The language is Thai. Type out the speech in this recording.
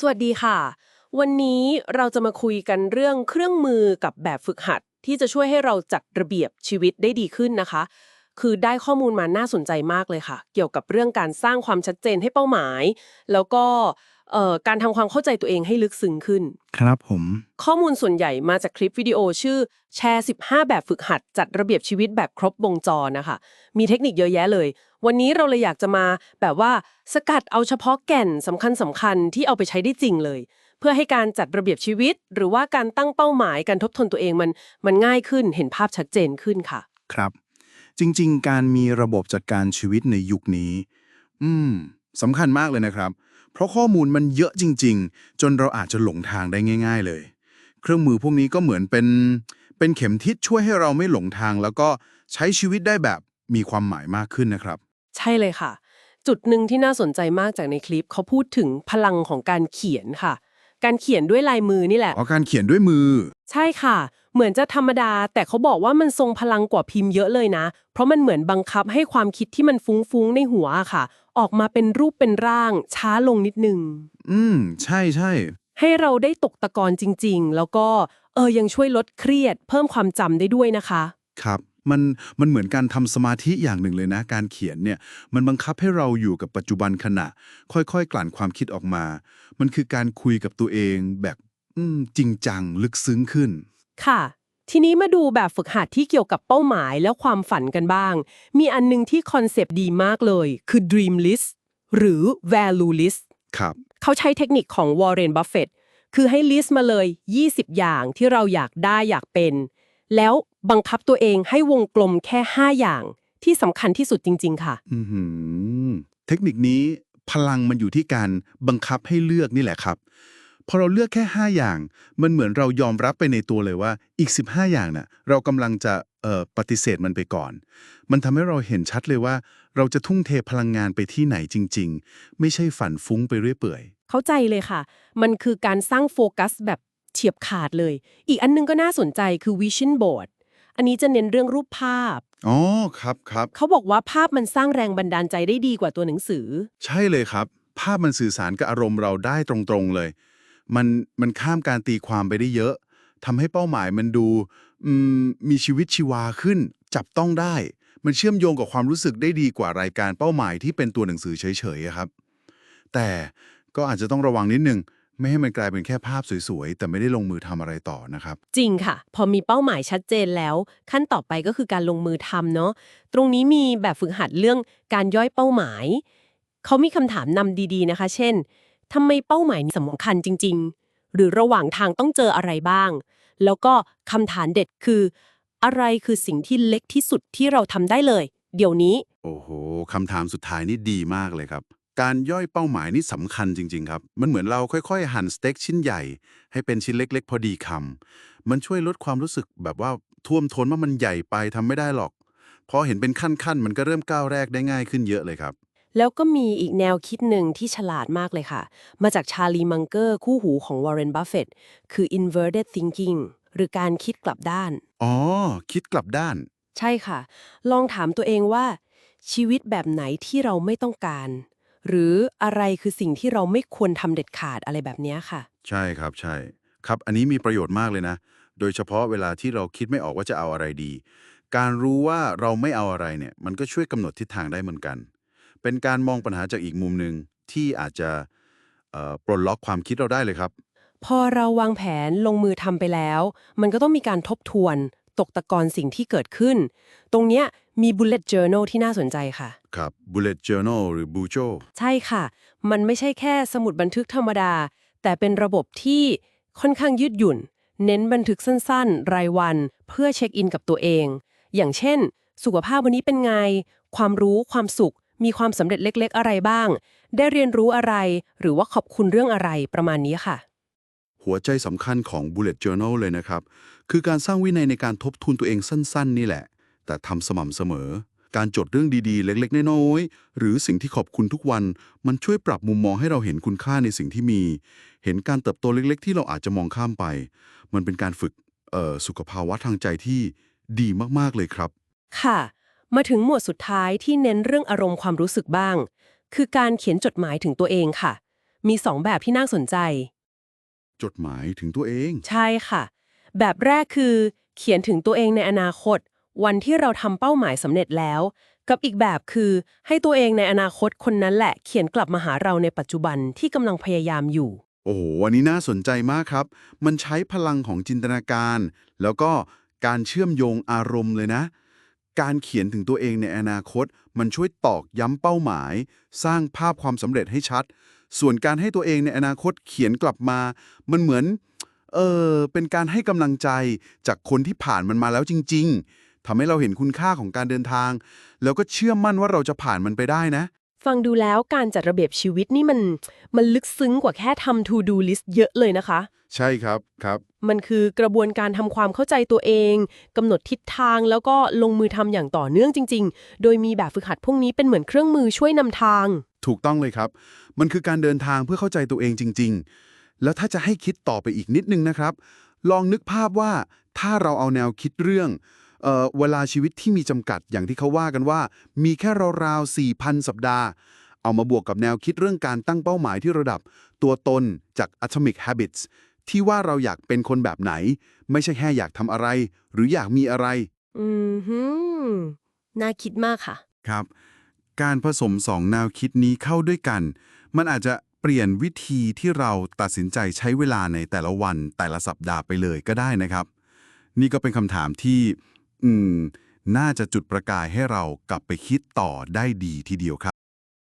สวัสดีค่ะ วันนี้เราจะมาคุยกันเรื่องเครื่องมือกับแบบฝึกหัด ที่จะช่วยให้เราจัดระเบียบชีวิตได้ดีขึ้นนะคะ คือได้ข้อมูลมาน่าสนใจมากเลยค่ะ เกี่ยวกับเรื่องการสร้างความชัดเจนให้เป้าหมาย แล้วก็ เอ่อการทำความเข้าใจตัวเองให้ลึกซึ้งขึ้น ครับผม ข้อมูลส่วนใหญ่มาจากคลิปวิดีโอชื่อแชร์ 15 แบบฝึกหัดจัดระเบียบชีวิตแบบครบวงจรนะคะ มีเทคนิคเยอะแยะเลย วันนี้เราเลยอยากจะมาแบบว่าสกัดเอาเฉพาะแก่นสำคัญสำคัญๆที่เอาไปใช้ได้จริงเลย เพื่อให้การจัดระเบียบชีวิต หรือว่าการตั้งเป้าหมายการทบทวนตัวเองมันมันง่ายขึ้นเห็นภาพชัดเจนขึ้นค่ะ ครับ จริง ๆ การมีระบบจัดการชีวิตในยุคนี้ อืม สำคัญมากเลยนะครับ เพราะข้อมูลมันเยอะจริง ๆ จนเราอาจจะหลงทางได้ง่าย ๆ เลย เครื่องมือพวกนี้ก็เหมือนเป็น เป็นเข็มทิศช่วยให้เราไม่หลงทาง แล้วก็ใช้ชีวิตได้แบบมีความหมายมากขึ้นนะครับ ใช่เลยค่ะ จุดหนึ่งที่น่าสนใจมากจากในคลิปเขาพูดถึงพลังของการเขียนค่ะ การเขียนด้วยลายมือนี่แหละ อ๋อการเขียนด้วยมือ ใช่ค่ะ เหมือนจะธรรมดา แต่เขาบอกว่ามันทรงพลังกว่าพิมพ์เยอะเลยนะ เพราะมันเหมือนบังคับให้ความคิดที่มันฟุ้งๆในหัวอะค่ะ ออกมาเป็นรูปเป็นร่าง ช้าลงนิดนึง อืม ใช่ใช่ ให้เราได้ตกตะกอนจริง ๆ แล้วก็เออยังช่วยลดเครียด เพิ่มความจำได้ด้วยนะคะ ครับ มันมันเหมือนการทำสมาธิอย่างหนึ่งเลยนะ การเขียนเนี่ย มันบังคับให้เราอยู่กับปัจจุบันขณะ ค่อยๆ กลั่นความคิดออกมา มันคือการคุยกับตัวเองแบบอืม จริงจังลึกซึ้งขึ้น ค่ะ ทีนี้มาดูแบบฝึกหัดที่เกี่ยวกับเป้าหมายและความฝันกันบ้าง มีอันนึงที่คอนเซปต์ดีมากเลย คือ dream list หรือ value list ครับ เขาใช้เทคนิคของวอร์เรนบัฟเฟตคือให้ลิสต์มาเลย 20 อย่างที่เราอยากได้อยากเป็น แล้วบังคับตัวเองให้วงกลมแค่ 5 อย่างที่สำคัญที่สุดจริง ๆ ค่ะ อือหือเทคนิคนี้พลังมันอยู่ที่การบังคับให้เลือกนี่แหละครับ พอเราเลือกแค่ 5 อย่าง มันเหมือนเรายอมรับไปในตัวเลยว่าอีก 15 อย่างน่ะเรากำลังจะเอ่อปฏิเสธมันไปก่อน มันทำให้เราเห็นชัดเลยว่า เราจะทุ่มเทพลังงานไปที่ไหนจริง ๆ ไม่ใช่ฝันฟุ้งไปเรื่อยเปื่อย เข้าใจเลยค่ะ มันคือการสร้างโฟกัสแบบเฉียบขาดเลย อีกอันนึงก็น่าสนใจคือ vision board อันนี้จะเน้นเรื่องรูปภาพ อ๋อ ครับครับ เขาบอกว่าภาพมันสร้างแรงบันดาลใจได้ดีกว่าตัวหนังสือ ใช่เลยครับ ภาพมันสื่อสารกับอารมณ์เราได้ตรงๆเลย มันมันข้ามการตีความไปได้เยอะทำให้เป้าหมายมันดูมมีชีวิตชีวาขึ้น จับต้องได้ มันเชื่อมโยงกับความรู้สึกได้ดีกว่ารายการเป้าหมายที่เป็นตัวหนังสือเฉยๆครับ แต่ก็อาจจะต้องระวังนิดนึงไม่ให้มันกลายเป็นแค่ภาพสวยๆ แต่ไม่ได้ลงมือทำอะไรต่อนะครับ จริงค่ะ พอมีเป้าหมายชัดเจนแล้ว ขั้นต่อไปก็คือการลงมือทำเนาะตรงนี้มีแบบฝึกหัดเรื่องการย่อยเป้าหมาย เขามีคำถามนำดีๆนะคะ เช่น ทำไมเป้าหมายนี้สำคัญจริง ๆ หรือระหว่างทางต้องเจออะไรบ้าง แล้วก็คำถามเด็ดคือ อะไรคือสิ่งที่เล็กที่สุดที่เราทำได้เลย เดี๋ยวนี้ โอ้โหคำถามสุดท้ายนี่ดีมากเลยครับ การย่อยเป้าหมายนี่สำคัญจริง ๆ ครับ มันเหมือนเราค่อยๆ หั่นสเต็กชิ้นใหญ่ ให้เป็นชิ้นเล็ก ๆ พอดีคำมันช่วยลดความรู้สึกแบบว่าท่วมท้นว่ามันใหญ่ไปทำไม่ได้หรอกพอเห็นเป็นขั้นๆ มันก็เริ่มก้าวแรกได้ง่ายขึ้นเยอะเลยครับ แล้วก็มีอีกแนวคิดหนึ่งที่ฉลาดมากเลยค่ะ มาจากชาลีมังเกอร์คู่หูของวอร์เรนบัฟเฟตคือ inverted thinking หรือการคิดกลับด้าน อ๋อ คิดกลับด้าน ใช่ค่ะ ลองถามตัวเองว่า ชีวิตแบบไหนที่เราไม่ต้องการ หรืออะไรคือสิ่งที่เราไม่ควรทำเด็ดขาดอะไรแบบเนี้ยค่ะ ใช่ครับใช่ ครับอันนี้มีประโยชน์มากเลยนะ โดยเฉพาะเวลาที่เราคิดไม่ออกว่าจะเอาอะไรดี การรู้ว่าเราไม่เอาอะไรเนี่ย มันก็ช่วยกำหนดทิศทางได้เหมือนกัน เป็นการมองปัญหาจากอีกมุมหนึ่งที่อาจจะเอ่อปลดล็อกความคิดเราได้เลยครับ พอเราวางแผนลงมือทำไปแล้ว มันก็ต้องมีการทบทวน ตกตะกอนสิ่งที่เกิดขึ้น ตรงเนี้ยมี bullet journal ที่น่าสนใจค่ะ ครับ bullet journal หรือ bujo ใช่ค่ะ มันไม่ใช่แค่สมุดบันทึกธรรมดา แต่เป็นระบบที่ค่อนข้างยืดหยุ่น เน้นบันทึกสั้นๆ รายวัน เพื่อเช็คอินกับตัวเอง อย่างเช่น สุขภาพวันนี้เป็นไง ความรู้ความสุข มีความสำเร็จเล็กๆ อะไรบ้าง ได้เรียนรู้อะไร หรือว่าขอบคุณเรื่องอะไรประมาณนี้ค่ะ หัวใจสำคัญของ bullet journal เลยนะครับ คือการสร้างวินัยในการทบทวนตัวเองสั้น ๆ นี่แหละ แต่ทำสม่ำเสมอ การจดเรื่องดีๆ เล็ก ๆ น้อยๆ หรือสิ่งที่ขอบคุณทุกวัน มันช่วยปรับมุมมองให้เราเห็นคุณค่าในสิ่งที่มี เห็นการเติบโตเล็ก ๆ ที่เราอาจจะมองข้ามไป มันเป็นการฝึกเอ่อสุขภาวะทางใจที่ดีมากๆเลยครับ ค่ะ มาถึงหมวดสุดท้ายที่เน้นเรื่องอารมณ์ความรู้สึกบ้าง คือการเขียนจดหมายถึงตัวเองค่ะ มีสองแบบที่น่าสนใจ จดหมายถึงตัวเอง ใช่ค่ะ แบบแรกคือ เขียนถึงตัวเองในอนาคต วันที่เราทำเป้าหมายสำเร็จแล้ว กับอีกแบบคือ ให้ตัวเองในอนาคตคนนั้นแหละ เขียนกลับมาหาเราในปัจจุบันที่กำลังพยายามอยู่ โอ้โหวันนี้น่าสนใจมากครับ มันใช้พลังของจินตนาการ แล้วก็การเชื่อมโยงอารมณ์เลยนะ การเขียนถึงตัวเองในอนาคต มันช่วยตอกย้ำเป้าหมาย สร้างภาพความสำเร็จให้ชัด ส่วนการให้ตัวเองในอนาคตเขียนกลับมา มันเหมือน เออเป็นการให้กำลังใจจากคนที่ผ่านมันมาแล้วจริง ๆทำให้เราเห็นคุณค่าของการเดินทาง แล้วก็เชื่อมั่นว่าเราจะผ่านมันไปได้นะ ฟังดูแล้วการจัดระเบียบชีวิตนี่มันมันลึกซึ้งกว่าแค่ทำ to do list เยอะเลยนะคะ ใช่ครับครับ มันคือกระบวนการทำความเข้าใจตัวเองกำหนดทิศทางแล้วก็ลงมือทำอย่างต่อเนื่องจริง ๆ โดยมีแบบฝึกหัดพวกนี้เป็นเหมือนเครื่องมือช่วยนำทาง ถูกต้องเลยครับ มันคือการเดินทางเพื่อเข้าใจตัวเองจริง ๆ แล้วถ้าจะให้คิดต่อไปอีกนิดนึงนะครับ ลองนึกภาพว่าถ้าเราเอาแนวคิดเรื่อง เอ่อเวลาชีวิตที่มีจำกัดอย่างที่เขาว่ากันว่า มีแค่ราวๆ4,000 สัปดาห์ เอามาบวกกับแนวคิดเรื่องการตั้งเป้าหมายที่ระดับ ตัวตนจาก Atomic Habits ที่ว่าเราอยากเป็นคนแบบไหน ไม่ใช่แค่อยากทำอะไร หรืออยากมีอะไร อืมฮึมน่าคิดมากค่ะ ครับ การผสมสองแนวคิดนี้เข้าด้วยกัน มันอาจจะเปลี่ยนวิธีที่เราตัดสินใจใช้เวลาในแต่ละวันแต่ละสัปดาห์ไปเลยก็ได้นะครับ นี่ก็เป็นคำถามที่ อืม น่าจะจุดประกายให้เรากลับไปคิดต่อได้ดีทีเดียวครับ